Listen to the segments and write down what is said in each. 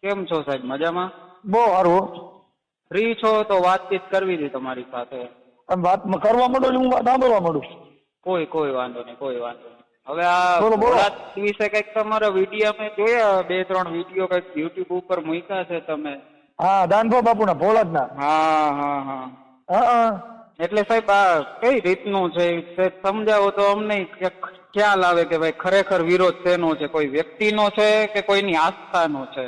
કેમ છો સાહેબ? મજામાં? બહુ સારું. ફ્રી છો તો વાતચીત કરવી હતી તમારી સાથે. અને વાત કરવા માંડો એટલે હું વાત સાંભળવા માંડું. કોઈ કોઈ વાંધો નહીં કોઈ વાંધો નહીં. હવે આ બોલો, બોલો. ભોળાત વિશે કંઈક તમારા વીડિયો મેં જોયા બે ત્રણ વીડિયો કંઈક યુટ્યુબ ઉપર મૂક્યા છે તમે. હા દાનભો બાપુના ભોળાજના હા હા હા. હા હા. એટલે સાહેબ આ કઈ રીતનું છે? સમજાવો તો અમને કે ખ્યાલ આવે કે ભાઈ ખરેખર વિરોધ શેનો છે? કોઈ વ્યક્તિનો છે કે કોઈની આસ્થાનો છે?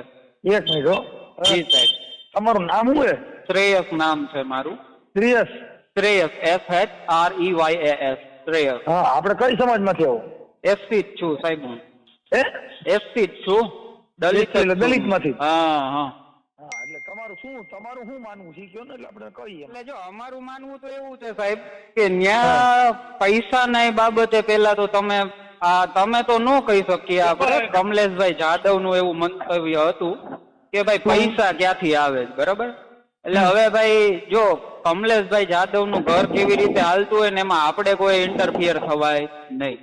એક મિનિટ હો. જી સાહેબ. તમારું નામ શું છે? શ્રેયસ નામ છે મારું. Shreyas. Shreyas. S H R E Y A S Shreyas. હા આપણે કઈ સમાજમાંથી આવો એસસી જ છું સાહેબ હું. એસસી જ છું. દલિત દલિતમાંથી દલિતમાંથી? હા હા. તમારું શું તમારું શું માનવું છે? કયો ને એટલે આપણે કહીએ. એટલે જો અમારું માનવું તો એવું છે સાહેબ કે ન્યા પૈસા ના બાબતે પેલા તો તમે આ તમે તો ન કહી શકીએ આપણે કમલેશભાઈ જાદવનું એવું મંતવ્ય હતું કે ભાઈ પૈસા ક્યાંથી આવે છે, બરાબર? એટલે હવે ભાઈ જો કમલેશભાઈ જાદવનું ઘર કેવી રીતે હાલતું હોય ને એમાં આપણે કોઈ ઇન્ટરફિયર થવાય નહીં.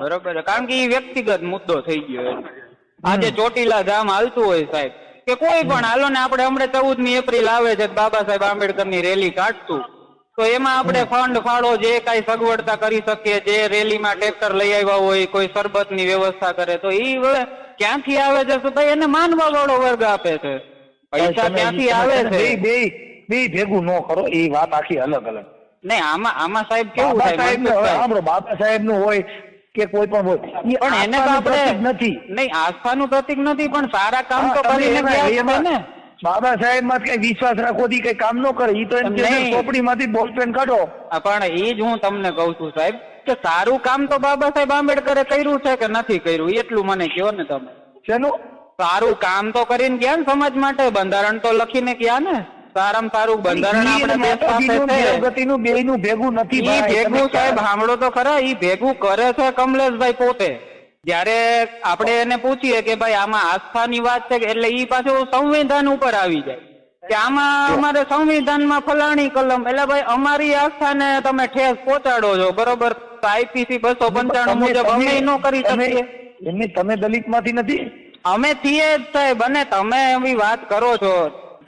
બરોબર? કારણ કે એ વ્યક્તિગત મુદ્દો થઈ ગયો આજે ચોટીલા ધામ હાલતું હોય સાહેબ કે કોઈ પણ હાલો ને આપણે હમણાં ચૌદમી એપ્રિલ આવે છે બાબા સાહેબ આંબેડકરની રેલી કાઢતું તો એમાં આપણે ફંડ ફાળો જે કાંઈ સગવડતા કરી શકીએ જે રેલીમાં ટ્રેક્ટર લઈ આવ્યા હોય કોઈ શરબતની વ્યવસ્થા કરે તો ઈ ક્યાંથી આવે છે? ભાઈ એને માનવા વાળો વર્ગ આપે છે. પૈસા ક્યાંથી આવે છે? બે બે ભેગું ન કરો એ વાત આખી અલગ અલગ. નહીં આમાં આમાં સાહેબ કેવું સાહેબ બાબા સાહેબનું હોય કે કોઈ પણ હોય. પણ એને તો આપણે નથી. નહીં આસ્થાનું પ્રતિક નથી પણ સારા કામ તો કરીને ગયા ને. બાબા સાહેબમાં કઈ વિશ્વાસ રાખો થી કઈ કામ નો કરે. ઈ તો એમ કે ચોપડી માંથી બોલપેન કાઢો. પણ એ જ હું તમને કહું છું સાહેબ કે સારું કામ તો બાબા સાહેબ આંબેડકરે કર્યું છે કે નથી કર્યું? એટલું મને કહો ને તમે. શેનું? સારું કામ તો કરીને ગયા ને સમાજ માટે બંધારણ તો લખીને ગયા ને. સારામાં સારું બંધારણ આપણે દેશ પાસે છે. ગતિનું બેયનું ભેગું નથી ઈ ભેગું સાહેબ સાંભળો તો ખરા ઈ ભેગું કરે છે કમલેશભાઈ પોતે. જ્યારે આપણે એને પૂછીએ કે ભાઈ આમાં આસ્થાની વાત છે એટલે ઈ પાછું સંવિધાન ઉપર આવી જાય. કે આમાં અમારે સંવિધાનમાં ફલાણી કલમ એટલે ભાઈ અમારી આસ્થાને તમે ઠેસ પહોંચાડો છો બરોબર? આઈપીસી બસો પંચાણું મુજબ અમે ન કરી શકીએ. એમની તમે દલિતમાંથી નથી? અમે છીએ જ સાહેબ અને તમે એવી વાત કરો છો.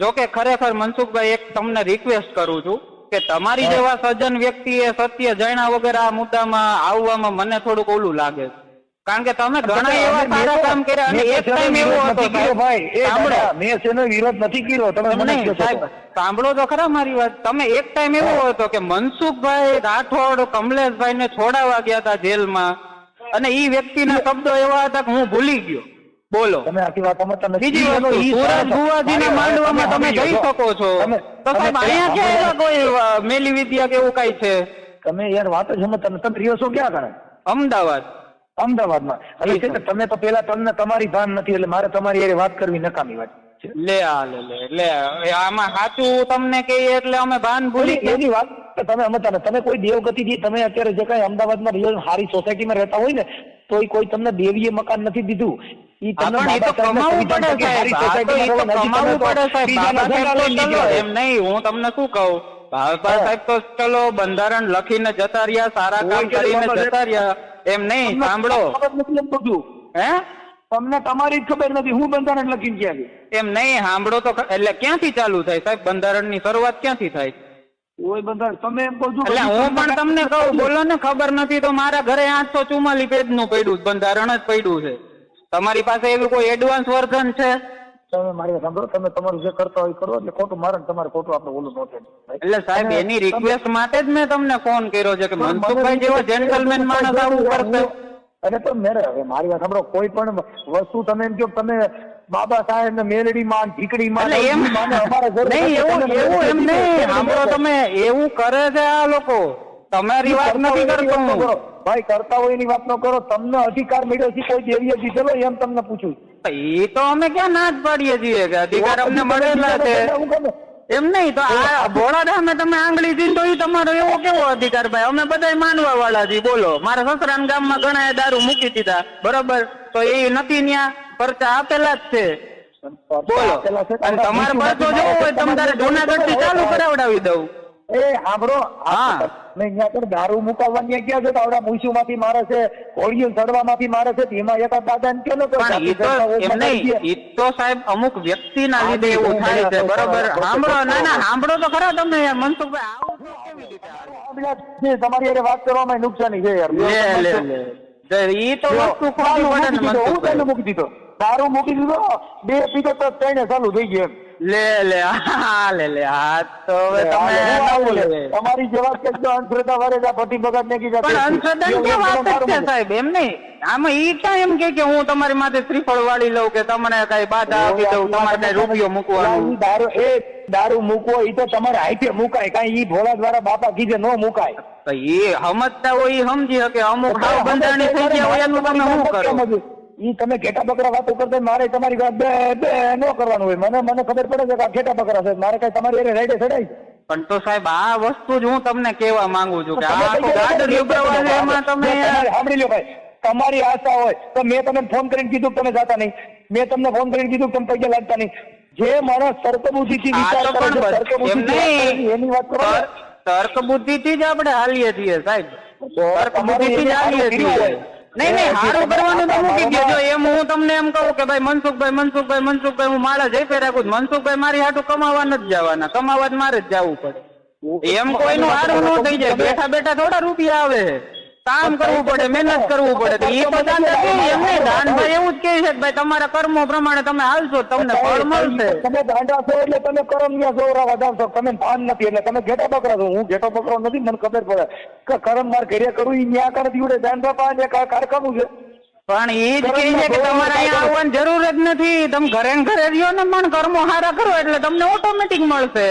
જો કે ખરેખર મનસુખભાઈ એક તમને રિક્વેસ્ટ કરું છું કે તમારી જેવા સજ્જન વ્યક્તિએ સત્ય જાણ્યા વગર આ મુદ્દામાં આવવામાં મને થોડુંક ઓલું લાગે છે. કારણ કે તમે ઘણા એવા સારા કામ કર્યા અને એક ટાઈમ એવો હતો ભાઈ. સાંભળો. મેં શેનો વિરોધ નથી કર્યો. તમે મને સાહેબ સાંભળો તો ખરા મારી વાત. તમે એક ટાઈમ એવો હતો કે મનસુખભાઈ રાઠોડ કમલેશભાઈ ને છોડાવા ગયા હતા જેલમાં. અને ઈ વ્યક્તિના શબ્દો એવા હતા કે હું ભૂલી ગયો. બોલો. તમે આખી વાત તમે બીજી વસ્તુ સુરજ સારા- માંડવામાં તમે જઈ શકો છો. તો સાહેબ અહીંયા ક્યાં કોઈ મેલી વિદ્યા કે એવું કઈ છે? તમે યાર વાત જ સમજતા તમે તમે રહ્યો છો ક્યાં કરે અમદાવાદ. અમદાવાદમાં. એટલે તમે તો પેલા તમને તમારી ભાન નથી એટલે મારે તમારી યારે વાત કરવી નકામી વાત લે આ લે લે લે આમાં સાચું તમને કહીએ એટલે અમે ભાન ભૂલી એની વાત તમે સમજતા. તમે કોઈ દેવગતિથી તમે અત્યારે જે કઈ અમદાવાદમાં સારી સોસાયટીમાં રહેતા હોય ને તો કોઈ તમને દેવીએ મકાન નથી દીધું. એમ નહીં હું તમને શું કહું? બાબા સાહેબ તો ચલો બંધારણ લખીને જતા રહ્યા સારા કામ કરીને જતા રહ્યા. એમ નહીં સાંભળો. હે? તમને તમારી જ ખબર નથી હું બંધારણ લખીને ગયો એમ નહીં સાંભળો તો એટલે ક્યાંથી ચાલુ થાય સાહેબ? બંધારણની શરૂઆત ક્યાંથી થાય? કોઈ બંધારણ તમે એમ કહો છો એટલે હું પણ તમને કહું બોલો ને ખબર નથી તો મારા ઘરે આઠસો ચુમ્માલી પેજનું પડ્યું બંધારણ જ પડ્યું છે. તમારી પાસે એવું કોઈ એડવાન્સ વર્ઝન છે? તમે મારી સાંભળો તમે તમારું જે કરતા હોય કરો એટલે ખોટું મારે તમારે ખોટું આપણે ઓલું ન એટલે સાહેબ એની રિક્વેસ્ટ માટે જ મેં તમને ફોન કર્યો છે કે મનસુખભાઈ જેવો જેન્ટલમેન માણસ આવું કરશે અને તો મેરે હવે મારી વાત સાંભળો કોઈ પણ વસ્તુ તમે એમ કહો તમે બાબા સાહેબ ને મેલડી માં ઢીકડી માં એમ માને અમારા નહીં એવું એવું એમ નહીં. સાંભળો તમે એવું કરે છે આ લોકો. તમારી વાત નથી કરતો. ભાઈ કરતા હોય એની વાત ન કરો. તમને અધિકાર મળ્યો છે કોઈ દેવીએ દીધેલો એમ તમને પૂછું એ તો અમે ક્યાં ના જ પાડીએ છીએ કે અધિકાર અમને મળેલા છે? એમ નહીં તો આ ભોળા ધામે તમે આંગળી દીધો એ તમારો એવો કેવો અધિકાર ભાઈ? અમે બધા માનવા વાળા છીએ બોલો. મારા સસરાના ગામમાં ઘણા દારૂ મૂકી દીધા બરોબર? તો એ નથી ત્યાં પરચા આપેલા જ છે. બોલો. અને તમારે પરચો જોવો હોય તમારે જુનાગઢથી ચાલુ કરાવડાવી દઉં. એ સાંભળો હા. અહીંયા આગળ દારૂ મુકાવવાની ક્યાં છે તો આવડા મૂછુમાંથી મારે છે કોળીઓ ચડવામાંથી મારે છે એમાં એકાદ દાદા ને કોઈ પણ ઈ તો એમ નહીં ઈ તો સાહેબ અમુક વ્યક્તિના લીધે એવું થાય છે બરોબર. સાંભળો ના ના સાંભળો તો ખરા તમે મનસુખભાઈ આવું કેવી રીતે હાલે? આ જે તમારી વાત કરવામાં નુકસાની છે યાર. લે લે લે. તો તો વસ્તુ ખોટી પડે ને મનસુખભાઈ. મૂકી દીધો. દારૂ મૂકી દીધો બે પીધો તો ત્રણે ચાલુ થઈ ગયું એમ. લે લે હા લે લે હા તો હવે તમે તમારી જવાબ કે તો અંધશ્રદ્ધા વાળે જા પતિ ભગત ને કીધા પણ અંશદાન કે વાત છે સાહેબ? એમ નહીં. આમાં ઈ ક્યાં એમ કે કે હું તમારી માથે શ્રીફળ વાળી લઉં કે તમને કઈ બાધા આપી દઉં તમારે કઈ રૂપિયો મૂકવાનો. દારૂ એ દારૂ મૂકવો એ તો તમારે હાઈટે મુકાય. કઈ ઈ ભોળા દ્વારા બાપા કીધે નો મુકાય. તો એ સમજતા હોય ઈ સમજી શકે. અમુક હાવ બંધાણી થઈ ગયા હોય એનું તમે શું કરો? ઈ તમે ઘેટા બકરા વાતો કરતા મારે તમારી વાત બે બે ન કરવાનું હોય. મને મને ખબર પડે છે કે આ ઘેટા બકરા છે. મારે કઈ તમારી એને રાઈડે ચડાય પણ તો સાહેબ આ વસ્તુ જ હું તમને કહેવા માંગુ છું કે આ તો કઈ છે એમાં તમે સાંભળી લો ભાઈ. તમારી આશા હોય તો મેં તમને ફોન કરીને કીધું કે તમે જાતા નહીં. મેં તમને ફોન કરીને કીધું કે તમે પૈસા લાગતા નહીં. જે માણસ તર્કબુદ્ધિ થી વિચાર કરે છે, બસ. તર્ક એમ બુદ્ધિથી વાત કરે છે, નહીં એની વાત કરો ને. તર્ક- તર્ક બુદ્ધિ થી જ આપણે હાલીએ છીએ સાહેબ. તર્ક બુદ્ધિ થી જ હાલીએ છીએ. નહીં નહીં હારું કરવાનું તો મૂકી ગયો જો એમ હું તમને એમ કહું કે ભાઈ મનસુખભાઈ મનસુખભાઈ મનસુખભાઈ હું માળા જઈ રાખું છું. મનસુખભાઈ મારી હાટું કમાવા નથી જવાના. કમાવા જ મારે જ જવું પડે. એમ કોઈનું હારું ન થઈ જાય. બેઠા બેઠા થોડા રૂપિયા આવે. કામ કરવું પડે મહેનત કરવું પડે. તો એ તો દાદા કે એમ નહીં દાનભાઈ એવું જ કહે છે કે ભાઈ તમારા કર્મો પ્રમાણે તમે હાલશો તમને ફળ મળશે. તમે ગાંડા છો એટલે તમે કરમ જોરા વધારશો. તમે ભાન નથી એટલે તમે ઘેટા બકરા છો. હું ઘેટો બકરો નથી મને ખબર પડે. કે કરમ માર ઘેરે કરું એ ન્યા કરે દીવડે જાન બાપા ને કા કારખાનું છે? પણ એ જ કહે છે કે તમારે અહીંયા આવવાની જરૂર જ નથી. તમે ઘરે ઘરે રહ્યો ને પણ કર્મો હારા કરો એટલે તમને ઓટોમેટિક મળશે.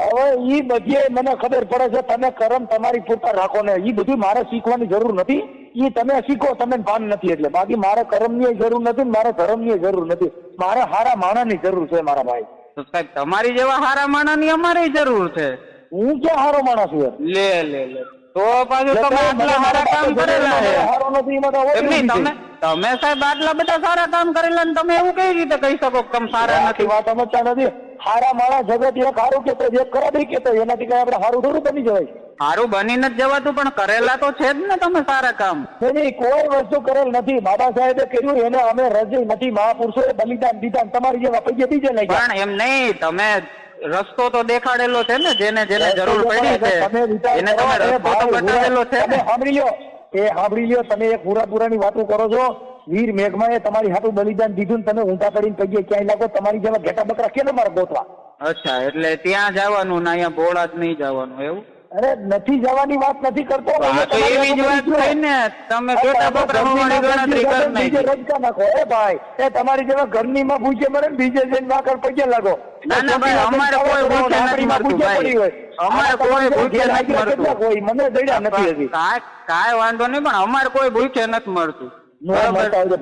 હવે ઈ બધી મને ખબર પડે છે તમે કરમ તમારી પૂરતા રાખો ને. ઈ બધું મારે શીખવાની જરૂર નથી. ઈ તમે શીખો તમને ભાન નથી એટલે. બાકી મારે કરમની જરૂર નથી મારે ધર્મની જરૂર નથી. મારે હારા માણાની જરૂર છે મારા ભાઈ. તો સાહેબ તમારી જેવા હારા માણસની અમારે જરૂર છે. હું ક્યાં હારો માણસ છું? લે લે લે. તો પાછું તમે આટલા સારા કામ કરેલા છે હારો નથી એમાં. તમે તમે સાહેબ આટલા બધા સારા કામ કરેલા ને તમે એવું કઈ રીતે કહી શકો કે તમે સારા નથી? વાત સમજતા નથી. હારા માણસ જગત સારું કેતો એક ખરાબ કેતો એનાથી કઈ આપણે સારું થોડું બની જવાય. સારું બની નથી જવાતું પણ કરેલા તો છે જ ને તમે સારા કામ. નહીં, કોઈ વસ્તુ કરેલ નથી. બાબા સાહેબે કર્યું એને અમે રજી નથી મહાપુરુષોએ બલિદાન દીધા તમારી જેવા પૈસે બીજે નહીં પણ એમ નહીં તમે રસ્તો તો દેખાડેલો છે ને જેને જેને જરૂર પડી છે એને તમે રસ્તો તો બતાવેલો છે ને. સાંભળી લ્યો એ સાંભળી લ્યો તમે એક પૂરા પૂરાની વાતો કરો છો. વીર મેઘમાએ તમારી હાથું બલિદાન દીધું ને તમે ઊંધા પડીને પૈયે ક્યાંય લાગો? તમારી જેવા ઘેટા બકરા કેને મારે ગોતવા? અચ્છા એટલે ત્યાં જવાનું ને અહીંયા ભોળા જ નહીં જવાનું એવું? અરે નથી જવાની વાત નથી કરતો. એવી જ વાત થઈ ને તમે પેટા બકરા ગણતરી કરી નાખી. રજકા નાખો. એ ભાઈ એ તમારી જેવા ઘરની માં ભૂજે મરે ને બીજે જઈને વાકર પગે લાગો. ના, ના, ભાઈ, અમારે કોઈ ભૂખે નથી મરતું, ભાઈ. અમારે કોઈ ભૂખે નથી મરતું. કોઈ? મને દડ્યા નથી હજી. વાંધો નહીં પણ અમારે કોઈ ભૂખે નથી મળતું તમારું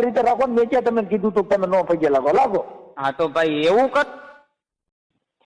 રીતે રાખો ને મેં ક્યાં કીધું તું તમે નો પગે લાગો. લાગો. હા તો ભાઈ એવું કર